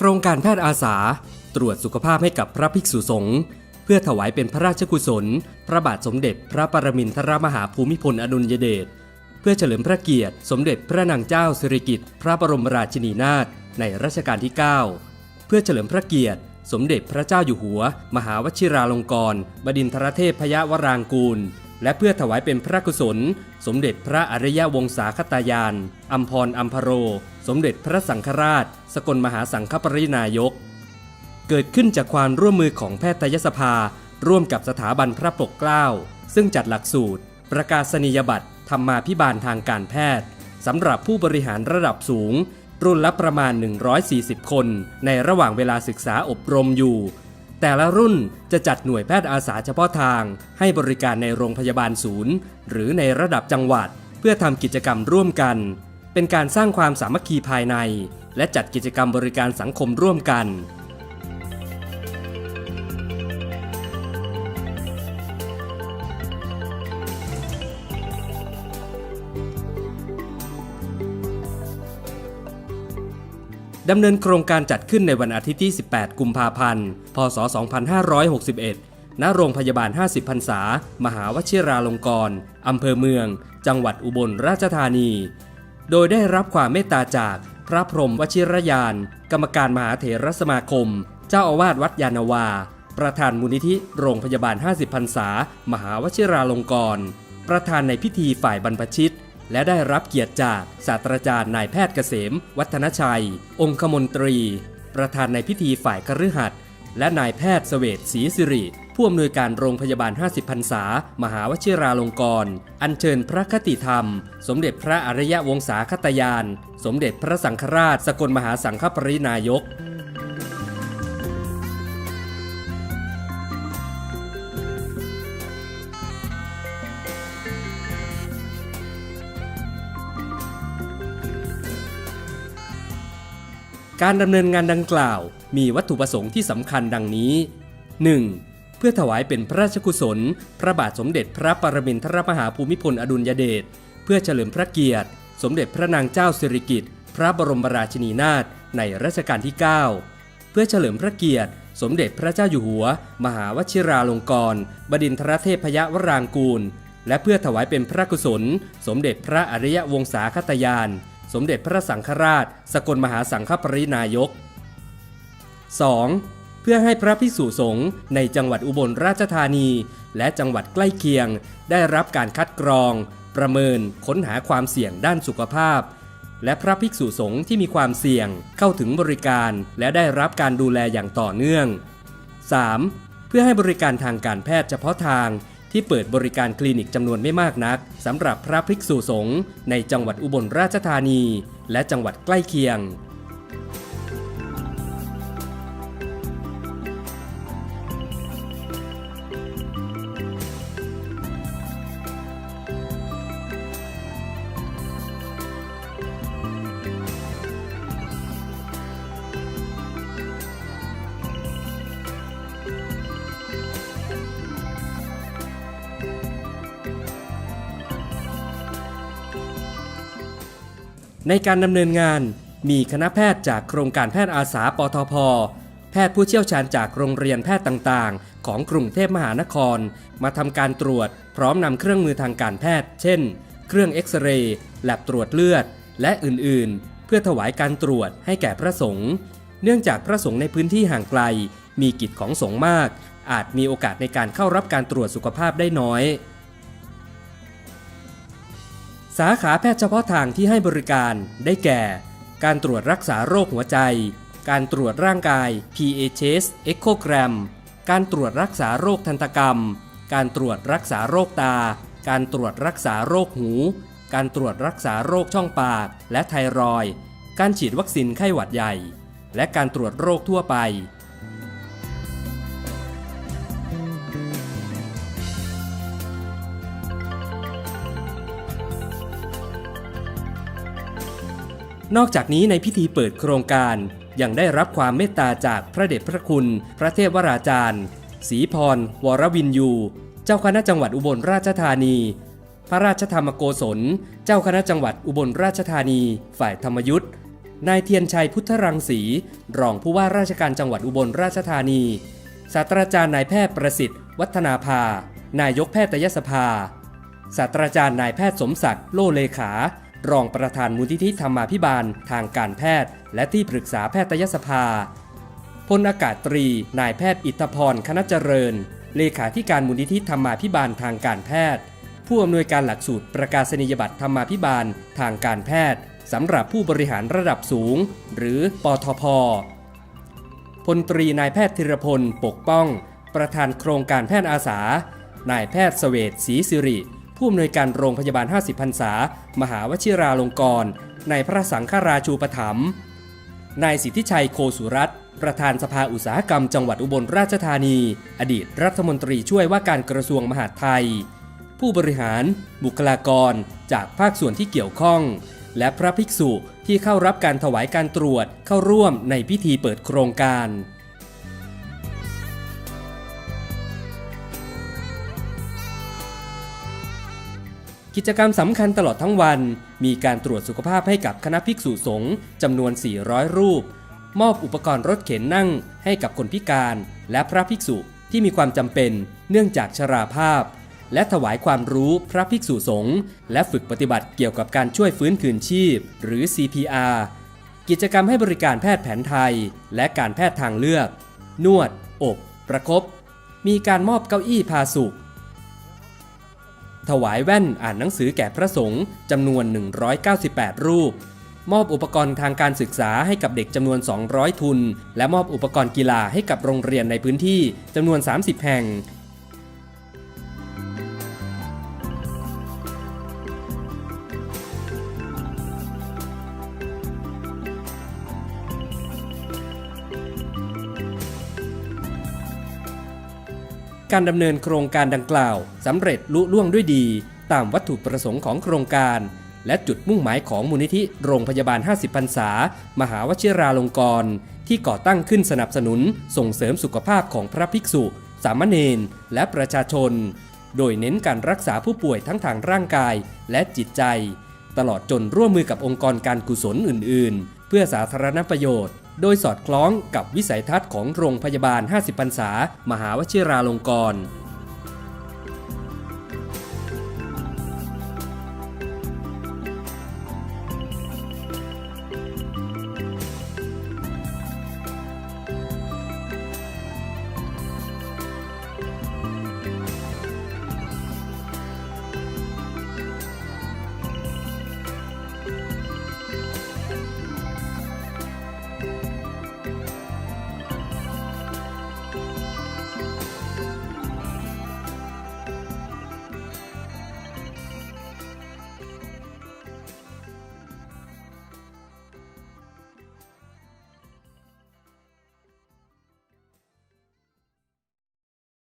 โครงการแพทย์อาสา ตรวจสุขภาพให้กับพระภิกษุสงฆ์เพื่อถวายเป็นพระราชกุศล พระบาทสมเด็จพระปรมินทรมหาภูมิพลอดุลยเดชเพื่อเฉลิมพระเกียรติ สมเด็จพระนางเจ้าสิริกิติ์พระบรมราชินีนาถในรัชกาลที่ 9 เพื่อเฉลิมพระเกียรติ สมเด็จพระเจ้าอยู่หัว มหาวชิราลงกรณบดินทรเทพพยวรางกูล และเพื่อถวายเป็นพระกุศล สมเด็จพระอริยวงศาคตายานอัมพรอัมพโร สมเด็จพระสังฆราช สกลมหาสังฆปรินายก เกิดขึ้นจากความร่วมมือของแพทยสภา ร่วมกับสถาบันพระปกเกล้า ซึ่งจัดหลักสูตร ประกาศนียบัตรธรรมาพิบาลทางการแพทย์สำหรับผู้บริหารระดับสูง รุ่นละประมาณ 140 คน ในระหว่างเวลาศึกษาอบรมอยู่ แต่ละรุ่นจะจัดหน่วยแพทย์อาสาเฉพาะทาง ให้บริการในโรงพยาบาลศูนย์ หรือในระดับจังหวัด เพื่อทำกิจกรรมร่วมกัน เป็นการสร้างความสามัคคีภายใน และจัดกิจกรรมบริการสังคมร่วมกัน ดำเนินโครงการจัดขึ้นในวันอาทิตย์ที่ 18 กุมภาพันธ์ พศ 2561 ณ โรงพยาบาล 50พรรษา มหาวชิราลงกรณ์อำเภอเมือง จังหวัดอุบลราชธานี โดยได้รับความเมตตาจากพระพรหมวชิรยาน กรรมการมหาเถรสมาคม เจ้าอาวาสวัดยานาวา ประธานมูลนิธิโรงพยาบาล 50พรรษา มหาวชิราลงกรณ์ประธานในพิธีฝ่ายบรรพชิต และได้รับเกียรติจากศาสตราจารย์นายแพทย์เกษม วัฒนชัย องคมนตรี ประธานในพิธีฝ่ายคฤหัสถ์และนายแพทย์เสวตศรีสิริผู้อำนวยการโรงพยาบาล 50พรรษา มหาวชิราลงกรณ์อัญเชิญพระคติธรรม สมเด็จพระอริยวงศาคตยาน สมเด็จพระสังฆราช สกลมหาสังฆปรินายก การดำเนินงานดังกล่าวมีวัตถุประสงค์ที่สำคัญดังนี้ 1. เพื่อถวายเป็นพระราชกุศล พระบาทสมเด็จพระปรมินทรมหาภูมิพลอดุลยเดช เพื่อเฉลิมพระเกียรติ สมเด็จพระนางเจ้าสิริกิติ์ พระบรมราชินีนาถในรัชกาลที่ 9 เพื่อเฉลิมพระเกียรติ สมเด็จพระเจ้าอยู่หัว มหาวชิราลงกรณบดินทรเทพยวรางกูล และเพื่อถวายเป็นพระกุศล สมเด็จพระอริยวงศาคตยาน สมเด็จพระสังฆราช สกลมหาสังฆปรินายก 2. เพื่อให้พระภิกษุสงฆ์ในจังหวัดอุบลราชธานี และจังหวัดใกล้เคียง ได้รับการคัดกรอง ประเมินค้นหาความเสี่ยงด้านสุขภาพ และพระภิกษุสงฆ์ที่มีความเสี่ยงเข้าถึงบริการและได้รับการดูแลอย่างต่อเนื่อง 3. เพื่อให้บริการทางการแพทย์เฉพาะทาง ที่เปิดบริการคลินิกจำนวนไม่มากนักสำหรับพระภิกษุสงฆ์ในจังหวัดอุบลราชธานี และจังหวัดใกล้เคียง ในการดำเนินงานมีคณะแพทย์จากโครงการแพทย์อาสาปทพ แพทย์ผู้เชี่ยวชาญจากโรงเรียนแพทย์ต่างๆ ของกรุงเทพมหานคร มาทำการตรวจพร้อมนำเครื่องมือทางการแพทย์ เช่น เครื่องเอ็กซเรย์แลบตรวจเลือด และอื่นๆ เพื่อถวายการตรวจให้แก่พระสงฆ์เนื่องจากพระสงฆ์ในพื้นที่ห่างไกล มีกิจของสงฆ์มาก อาจมีโอกาสในการเข้ารับการตรวจสุขภาพได้น้อย สาขาแพทย์เฉพาะทางที่ให้บริการได้แก่ การตรวจรักษาโรคหัวใจ การตรวจร่างกาย PHS Echogram การตรวจรักษาโรคทันตกรรม การตรวจรักษาโรคตา การตรวจรักษาโรคหู การตรวจรักษาโรคช่องปาก และไทรอย การฉีดวัคซีนไข้หวัดใหญ่ และการตรวจโรคทั่วไป นอกจากนี้ในพิธีเปิดโครงการ ยังได้รับความเมตตาจากพระเดชพระคุณ พระเทพวราจารย์ศรีพร วรวินยู เจ้าคณะจังหวัดอุบลราชธานี พระราชธรรมโกศล เจ้าคณะจังหวัดอุบลราชธานี ฝ่ายธรรมยุทธ์นายเทียนชัยพุทธรังสี รองผู้ว่าราชการจังหวัดอุบลราชธานี ศาสตราจารย์นายแพทย์ประสิทธิ์ วัฒนาภา นายกแพทยสภา ศาสตราจารย์นายแพทย์สมศักดิ์โลเลขา รองประธานมูลนิธิธรรมาภิบาลทางการแพทย์ และที่ปรึกษาแพทยสภาพลอากาศตรี นายแพทย์อิทธพรคณะเจริญ เลขาธิการมูลนิธิธรรมาภิบาลทางการแพทย์ ผู้อำนวยการหลักสูตรประกาศนียบัตรธรรมาภิบาลทางการแพทย์สำหรับผู้บริหารระดับสูง หรือปทพพลตรีนายแพทย์ธีรพล ปกป้อง ประธานโครงการแพทย์อาสา นายแพทย์เสเวตศรีสิริ ผู้อำนวยการโรงพยาบาล 50พรรษา มหาวชิราลงกรณ์ในพระสังฆราชูปถัมภ์นายสิทธิชัยโคสุรัตน์ประธานสภาอุตสาหกรรมจังหวัดอุบลราชธานี อดีตรัฐมนตรีช่วยว่าการกระทรวงมหาดไทย ผู้บริหาร บุคลากร จากภาคส่วนที่เกี่ยวข้อง และพระภิกษุที่เข้ารับการถวายการตรวจเข้าร่วมในพิธีเปิดโครงการ กิจกรรมสำคัญตลอดทั้งวัน มีการตรวจสุขภาพให้กับคณะภิกษุสงฆ์จำนวน 400 รูป มอบอุปกรณ์รถเข็นนั่งให้กับคนพิการ และพระภิกษุที่มีความจำเป็นเนื่องจากชราภาพ และถวายความรู้พระภิกษุสงฆ์และฝึกปฏิบัติเกี่ยวกับการช่วยฟื้นคืนชีพ หรือ CPR กิจกรรมให้บริการแพทย์แผนไทย และการแพทย์ทางเลือก นวด อบ ประคบมีการมอบเก้าอี้พาสุข ถวายแว่นอ่านหนังสือแก่พระสงฆ์จำนวน 198 รูป มอบอุปกรณ์ทางการศึกษาให้กับเด็กจำนวน 200 ทุน และมอบอุปกรณ์กีฬาให้กับโรงเรียนในพื้นที่จำนวน 30 แห่ง การดำเนินโครงการดังกล่าวสำเร็จลุล่วงด้วยดี ตามวัตถุประสงค์ของโครงการ และจุดมุ่งหมายของมูลนิธิโรงพยาบาล 50 พรรษา มหาวชิราลงกรณ์ที่ก่อตั้งขึ้นสนับสนุนส่งเสริมสุขภาพของพระภิกษุ สามเณรและประชาชน โดยเน้นการรักษาผู้ป่วยทั้งทางร่างกายและจิตใจ ตลอดจนร่วมมือกับองค์กรการกุศลอื่น ๆ เพื่อสาธารณประโยชน์ โดยสอดคล้องกับวิสัยทัศน์ของโรงพยาบาล 50พรรษามหาวชิราลงกรณ์